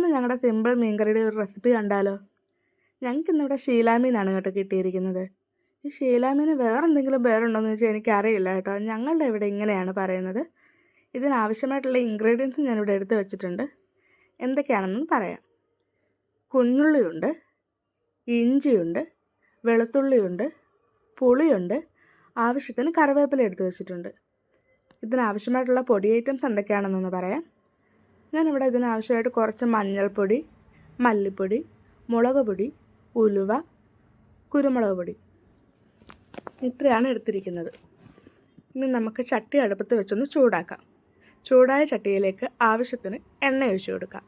ഇന്ന് ഞങ്ങളുടെ സിമ്പിൾ മീൻകറിയുടെ ഒരു റെസിപ്പി കണ്ടാലോ? ഞങ്ങൾക്ക് ഇന്നിവിടെ ഷീലാമീനാണ് കേട്ടോ കിട്ടിയിരിക്കുന്നത്. ഈ ഷീലാമീന് വേറെ എന്തെങ്കിലും പേരുണ്ടോയെന്ന് ചോദിച്ചാൽ എനിക്കറിയില്ല കേട്ടോ. ഞങ്ങളുടെ ഇവിടെ ഇങ്ങനെയാണ് പറയുന്നത്. ഇതിനാവശ്യമായിട്ടുള്ള ഇൻഗ്രീഡിയൻസ് ഞാനിവിടെ എടുത്ത് വെച്ചിട്ടുണ്ട്. എന്തൊക്കെയാണെന്ന് പറയാം. കുഞ്ഞുള്ളിയുണ്ട് ഇഞ്ചിയുണ്ട് വെളുത്തുള്ളിയുണ്ട് പുളിയുണ്ട് ആവശ്യത്തിന് കറിവേപ്പില എടുത്ത് വെച്ചിട്ടുണ്ട്. ഇതിനാവശ്യമായിട്ടുള്ള പൊടി ഐറ്റംസ് എന്തൊക്കെയാണെന്നൊന്ന് പറയാം. ഞാനിവിടെ ഇതിനാവശ്യമായിട്ട് കുറച്ച് മഞ്ഞൾപ്പൊടി മല്ലിപ്പൊടി മുളക് പൊടി ഉലുവ കുരുമുളക് പൊടി. ഇത്രയാണ് എടുത്തിരിക്കുന്നത്. ഇനി നമുക്ക് ചട്ടി അടുപ്പത്ത് വെച്ചൊന്ന് ചൂടാക്കാം. ചൂടായ ചട്ടിയിലേക്ക് ആവശ്യത്തിന് എണ്ണ ഒഴിച്ചു കൊടുക്കാം.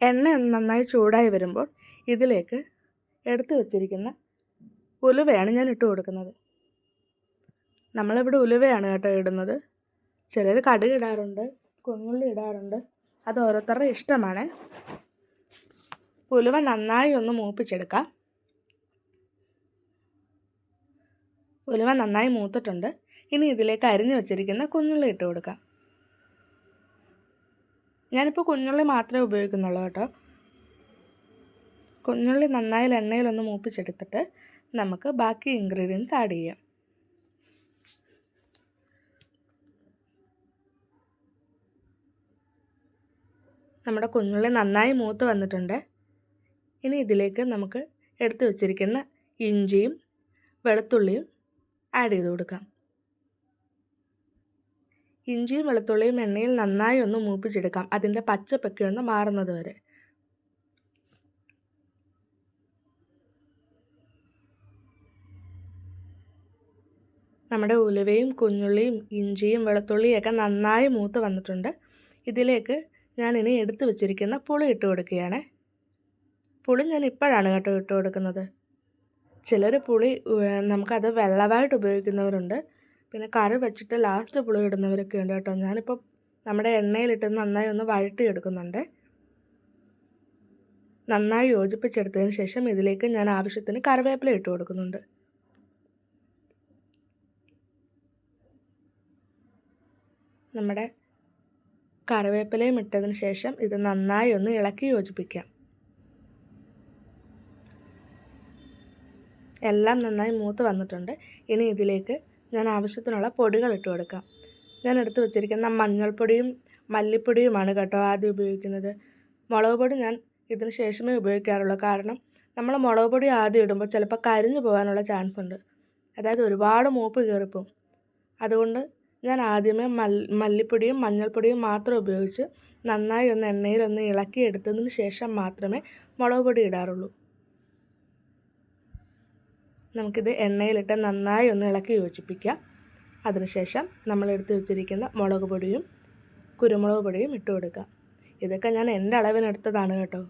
എണ്ണ നന്നായി ചൂടായി വരുമ്പോൾ ഇതിലേക്ക് എടുത്തു വച്ചിരിക്കുന്ന ഉലുവയാണ് ഞാൻ ഇട്ട് കൊടുക്കുന്നത്. നമ്മളിവിടെ ഉലുവയാണ് കേട്ടോ ഇടുന്നത്. ചിലർ കടുക് ഇടാറുണ്ട് കുഞ്ഞുള്ളി ഇടാറുണ്ട്. അത് ഓരോരുത്തരുടെ ഇഷ്ടമാണ്. ഉലുവ നന്നായി ഒന്ന് മൂപ്പിച്ചെടുക്കാം. ഉലുവ നന്നായി മൂത്തിട്ടുണ്ട്. ഇനി ഇതിലേക്ക് അരിഞ്ഞു വെച്ചിരിക്കുന്ന കുഞ്ഞുള്ളി ഇട്ട് കൊടുക്കാം. ഞാനിപ്പോൾ കുഞ്ഞുള്ളി മാത്രമേ ഉപയോഗിക്കുന്നുള്ളൂ കേട്ടോ. കുഞ്ഞുള്ളി നന്നായി എണ്ണയിലൊന്ന് മൂപ്പിച്ചെടുത്തിട്ട് നമുക്ക് ബാക്കി ഇൻഗ്രീഡിയൻസ് ആഡ് ചെയ്യാം. നമ്മുടെ കുഞ്ഞുള്ളി നന്നായി മൂത്ത് വന്നിട്ടുണ്ട്. ഇനി ഇതിലേക്ക് നമുക്ക് എടുത്തു വച്ചിരിക്കുന്ന ഇഞ്ചിയും വെളുത്തുള്ളിയും ആഡ് ചെയ്ത് കൊടുക്കാം. ഇഞ്ചിയും വെളുത്തുള്ളിയും എണ്ണയിൽ നന്നായി ഒന്ന് മൂപ്പിച്ചെടുക്കാം. അതിന്റെ പച്ചപ്പൊക്കെ ഒന്ന് മാറുന്നത് വരെ. നമ്മുടെ ഉലുവയും കുഞ്ഞുള്ളിയും ഇഞ്ചിയും വെളുത്തുള്ളിയും ഒക്കെ നന്നായി മൂത്ത് വന്നിട്ടുണ്ട്. ഇതിലേക്ക് ഞാനിനി എടുത്തു വെച്ചിരിക്കുന്ന പുളി ഇട്ട് കൊടുക്കുകയാണ്. പുളി ഞാൻ ഇപ്പോഴാണ് കേട്ടോ ഇട്ട് കൊടുക്കുന്നത്. ചിലർ പുളി നമുക്കത് വെള്ളമായിട്ട് ഉപയോഗിക്കുന്നവരുണ്ട്. പിന്നെ കറി വെച്ചിട്ട് ലാസ്റ്റ് പുളി ഇടുന്നവരൊക്കെ ഉണ്ട് കേട്ടോ. ഞാനിപ്പോൾ നമ്മുടെ എണ്ണയിലിട്ട് നന്നായി ഒന്ന് വഴട്ടി എടുക്കുന്നുണ്ട് നന്നായി യോജിപ്പിച്ചെടുത്തതിന് ശേഷം ഇതിലേക്ക് ഞാൻ ആവശ്യത്തിന് കറിവേപ്പില ഇട്ട് കൊടുക്കുന്നുണ്ട്. നമ്മുടെ കറിവേപ്പിലയും ഇട്ടതിന് ശേഷം ഇത് നന്നായി ഒന്ന് ഇളക്കി യോജിപ്പിക്കാം എല്ലാം നന്നായി മൂത്ത് വന്നിട്ടുണ്ട്. ഇനി ഇതിലേക്ക് ഞാൻ ആവശ്യത്തിനുള്ള പൊടികൾ ഇട്ട് കൊടുക്കാം. ഞാൻ എടുത്തു വെച്ചിരിക്കുന്ന മഞ്ഞൾപ്പൊടിയും മല്ലിപ്പൊടിയുമാണ് കേട്ടോ ആദ്യം ഉപയോഗിക്കുന്നത്. മുളക് പൊടി ഞാൻ ഇതിന് ശേഷമേ ഉപയോഗിക്കാറുള്ളൂ. കാരണം നമ്മൾ മുളക് പൊടി ആദ്യം ഇടുമ്പോൾ ചിലപ്പോൾ കരിഞ്ഞു പോകാനുള്ള ചാൻസ് ഉണ്ട്. അതായത് ഒരുപാട് മൂപ്പ് കയറിപ്പോവും. അതുകൊണ്ട് ഞാൻ ആദ്യമേ മല്ലിപ്പൊടിയും മഞ്ഞൾപ്പൊടിയും മാത്രം ഉപയോഗിച്ച് നന്നായി ഒന്ന് എണ്ണയിൽ ഒന്ന് ഇളക്കി എടുത്തതിന് ശേഷം മാത്രമേ മുളക് പൊടി ഇടാറുള്ളൂ. നമുക്കിത് എണ്ണയിലിട്ട് നന്നായി ഒന്ന് ഇളക്കി യോജിപ്പിക്കാം. അതിനുശേഷം നമ്മൾ എടുത്ത് വെച്ചിരിക്കുന്ന മുളക് പൊടിയും കുരുമുളക് പൊടിയും ഇട്ട് കൊടുക്കാം. ഇതൊക്കെ ഞാൻ എന്റെ അളവിനെടുത്തതാണ് കേട്ടോ.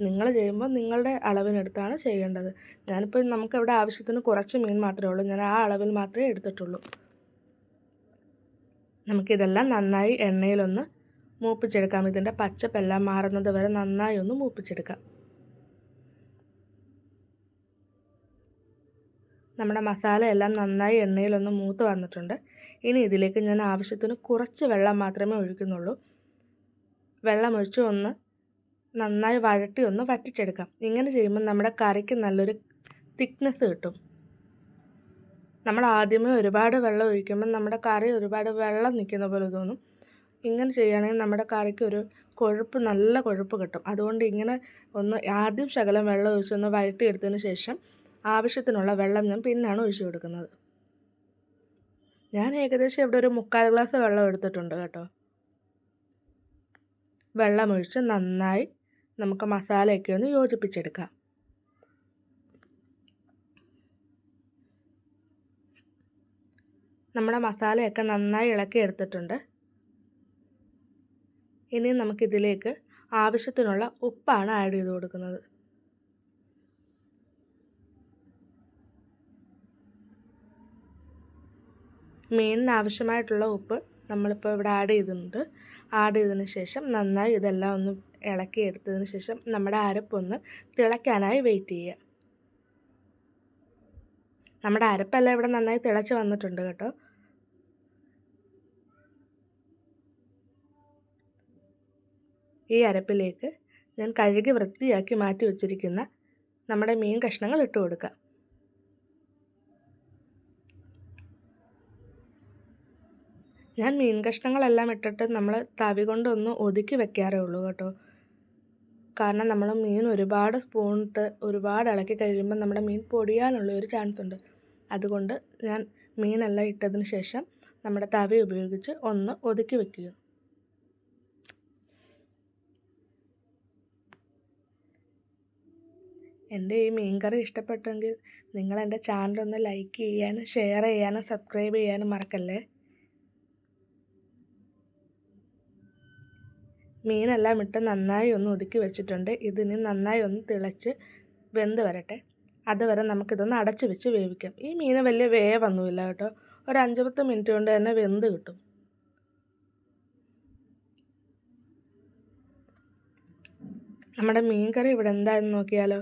നിങ്ങൾ ചെയ്യുമ്പോൾ നിങ്ങളുടെ അളവിനെടുത്താണ് ചെയ്യേണ്ടത്. ഞാനിപ്പോൾ നമുക്കിവിടെ ആവശ്യത്തിന് കുറച്ച് മീൻ മാത്രമേ ഉള്ളൂ. ഞാൻ ആ അളവിൽ മാത്രമേ എടുത്തിട്ടുള്ളൂ. നമുക്കിതെല്ലാം നന്നായി എണ്ണയിലൊന്ന് മൂപ്പിച്ചെടുക്കാം. ഇതിന്റെ പച്ചപ്പെല്ലാം മാറുന്നത് വരെ നന്നായി ഒന്ന് മൂപ്പിച്ചെടുക്കാം. നമ്മുടെ മസാല എല്ലാം നന്നായി എണ്ണയിലൊന്ന് മൂത്ത് വന്നിട്ടുണ്ട്. ഇനി ഇതിലേക്ക് ഞാൻ ആവശ്യത്തിന് കുറച്ച് വെള്ളം മാത്രമേ ഒഴിക്കുന്നുള്ളൂ. വെള്ളം ഒഴിച്ച് ഒന്ന് നന്നായി വഴട്ടി ഒന്ന് വറ്റിച്ചെടുക്കാം. ഇങ്ങനെ ചെയ്യുമ്പോൾ നമ്മുടെ കറിക്ക് നല്ലൊരു തിക്നെസ് കിട്ടും. നമ്മൾ ആദ്യമേ ഒരുപാട് വെള്ളം ഒഴിക്കുമ്പോൾ നമ്മുടെ കറി ഒരുപാട് വെള്ളം നിൽക്കുന്ന പോലെ തോന്നും. ഇങ്ങനെ ചെയ്യുകയാണെങ്കിൽ നമ്മുടെ കറിക്ക് ഒരു കൊഴുപ്പ് നല്ല കൊഴുപ്പ് കിട്ടും. അതുകൊണ്ട് ഇങ്ങനെ ഒന്ന് ആദ്യം ശകലം വെള്ളം ഒഴിച്ചൊന്ന് വഴട്ടിയെടുത്തതിന് ശേഷം ആവശ്യത്തിനുള്ള വെള്ളം ഞാൻ പിന്നാണ് ഒഴിച്ചു കൊടുക്കുന്നത്. ഞാൻ ഏകദേശം ഇവിടെ ഒരു മുക്കാൽ ഗ്ലാസ് വെള്ളം എടുത്തിട്ടുണ്ട് കേട്ടോ. വെള്ളമൊഴിച്ച് നന്നായി നമുക്ക് മസാലയൊക്കെ ഒന്ന് യോജിപ്പിച്ചെടുക്കാം. നമ്മുടെ മസാലയൊക്കെ നന്നായി ഇളക്കി എടുത്തിട്ടുണ്ട്. ഇനി നമുക്കിതിലേക്ക് ആവശ്യത്തിനുള്ള ഉപ്പാണ് ആഡ് ചെയ്ത് കൊടുക്കുന്നത്. മീനിന് ആവശ്യമായിട്ടുള്ള ഉപ്പ് നമ്മളിപ്പോൾ ഇവിടെ ആഡ് ചെയ്തിട്ടുണ്ട്. ആഡ് ചെയ്തതിന് ശേഷം നന്നായി ഇതെല്ലാം ഒന്ന് ഇളക്കി എടുത്തതിന് ശേഷം നമ്മുടെ അരപ്പൊന്ന് തിളയ്ക്കാനായി വെയിറ്റ് ചെയ്യുക. നമ്മുടെ അരപ്പെല്ലാം ഇവിടെ നന്നായി തിളച്ച് വന്നിട്ടുണ്ട് കേട്ടോ. ഈ അരപ്പിലേക്ക് ഞാൻ കഴുകി വൃത്തിയാക്കി മാറ്റി വച്ചിരിക്കുന്ന നമ്മുടെ മീൻ കഷ്ണങ്ങൾ ഇട്ട് കൊടുക്കാം. ഞാൻ മീൻ കഷ്ണങ്ങളെല്ലാം ഇട്ടിട്ട് നമ്മൾ തവി കൊണ്ടൊന്ന് ഒതുക്കി വെക്കാറേ ഉള്ളൂ കേട്ടോ. കാരണം നമ്മൾ മീൻ ഒരുപാട് സ്പൂൺ ഇട്ട് ഒരുപാട് ഇളക്കി കഴിയുമ്പോൾ നമ്മുടെ മീൻ പൊടിയാനുള്ള ഒരു ചാൻസ് ഉണ്ട്. അതുകൊണ്ട് ഞാൻ മീനെല്ലാം ഇട്ടതിന് ശേഷം നമ്മുടെ തവി ഉപയോഗിച്ച് ഒന്ന് ഒതുക്കി വെക്കുക. എന്റെ ഈ മീൻ കറി ഇഷ്ടപ്പെട്ടെങ്കിൽ നിങ്ങൾ എന്റെ ഒന്ന് ലൈക്ക് ചെയ്യാനും ഷെയർ ചെയ്യാനും സബ്സ്ക്രൈബ് ചെയ്യാനും മറക്കല്ലേ? മീനെല്ലാം ഇട്ട് നന്നായി ഒന്ന് ഒതുക്കി വെച്ചിട്ടുണ്ട്. ഇതിന് നന്നായി ഒന്ന് തിളച്ച് വെന്ത് വരട്ടെ. അതുവരെ നമുക്കിതൊന്ന് അടച്ചു വെച്ച് വേവിക്കാം. ഈ മീന് വലിയ വേവൊന്നുമില്ല കേട്ടോ. ഒരു അഞ്ച് പത്ത് മിനിറ്റ് കൊണ്ട് തന്നെ വെന്ത് കിട്ടും. നമ്മുടെ മീൻ കറി ഇവിടെ എന്തായെന്ന് നോക്കിയാലോ?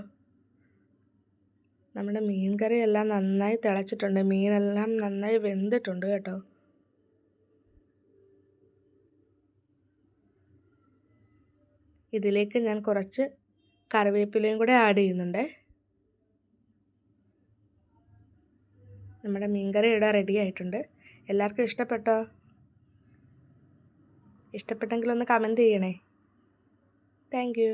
നമ്മുടെ മീൻ കറി എല്ലാം നന്നായി തിളച്ചിട്ടുണ്ട്. മീനെല്ലാം നന്നായി വെന്തിട്ടുണ്ട് കേട്ടോ. ഇതിലേക്ക് ഞാൻ കുറച്ച് കറിവേപ്പിലയും കൂടെ ആഡ് ചെയ്യുന്നുണ്ട്. നമ്മുടെ മീൻകറി ഇവിടെ റെഡി ആയിട്ടുണ്ട്. എല്ലാവർക്കും ഇഷ്ടപ്പെട്ടോ? ഇഷ്ടപ്പെട്ടെങ്കിൽ ഒന്ന് കമന്റ് ചെയ്യണേ. താങ്ക്